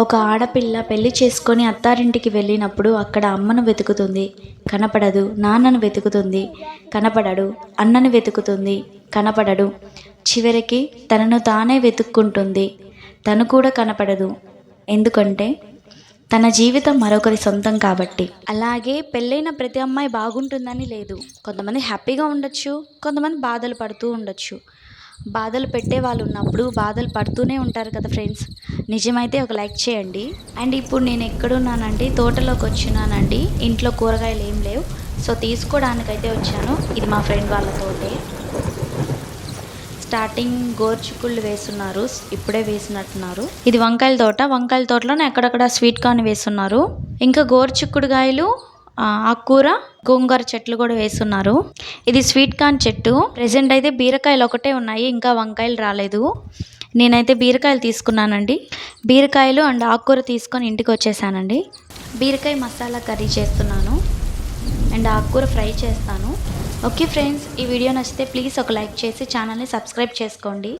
ఒక ఆడపిల్ల పెళ్ళి చేసుకొని అత్తారింటికి వెళ్ళినప్పుడు అక్కడ అమ్మను వెతుకుతుంది. కనపడదు. నాన్నను వెతుకుతుంది. కనపడడు. అన్నను వెతుకుతుంది. కనపడడు. చివరికి తనను తానే వెతుక్కుంటుంది. తను కూడా కనపడదు. ఎందుకంటే తన జీవితం మరొకరి సొంతం కాబట్టి. అలాగే పెళ్ళైన ప్రతి అమ్మాయి బాగుంటుందని లేదు. కొంతమంది హ్యాపీగా ఉండొచ్చు. కొంతమంది బాధలు పడుతూ ఉండొచ్చు. బాధలు పెట్టే వాళ్ళు ఉన్నప్పుడు బాధలు పడుతూనే ఉంటారు కదా ఫ్రెండ్స్. నిజమైతే ఒక లైక్ చేయండి. అండ్ ఇప్పుడు నేను ఎక్కడున్నానండి? తోటలోకి వచ్చినానండి. ఇంట్లో కూరగాయలు ఏం లేవు. సో తీసుకోవడానికైతే వచ్చాను. ఇది మా ఫ్రెండ్ వాళ్ళ తోటే. స్టార్టింగ్ గోర్చుకుళ్ళు వేస్తున్నారు. ఇప్పుడే వేసినట్టున్నారు. ఇది వంకాయల తోట. వంకాయల తోటలోనే అక్కడక్కడ స్వీట్ కార్న్ వేస్తున్నారు. ఇంకా గోర్చుక్కుడుగాయలు కాయలు ఆకుకూర గోంగూర చెట్లు కూడా వేస్తున్నారు. ఇది స్వీట్ కార్న్ చెట్టు. ప్రెసెంట్ అయితే బీరకాయలు ఒకటే ఉన్నాయి ఇంకా వంకాయలు రాలేదు. నేనైతే బీరకాయలు తీసుకున్నానండి. బీరకాయలు అండ్ ఆకుకూర తీసుకొని ఇంటికి వచ్చేసానండి. బీరకాయ మసాలా కర్రీ చేస్తున్నాను. అండ్ ఆకుకూర ఫ్రై చేస్తాను. ఓకే ఫ్రెండ్స్ ఈ వీడియో నచ్చితే ప్లీజ్ ఒక లైక్ చేసి ఛానల్ని సబ్స్క్రైబ్ చేసుకోండి.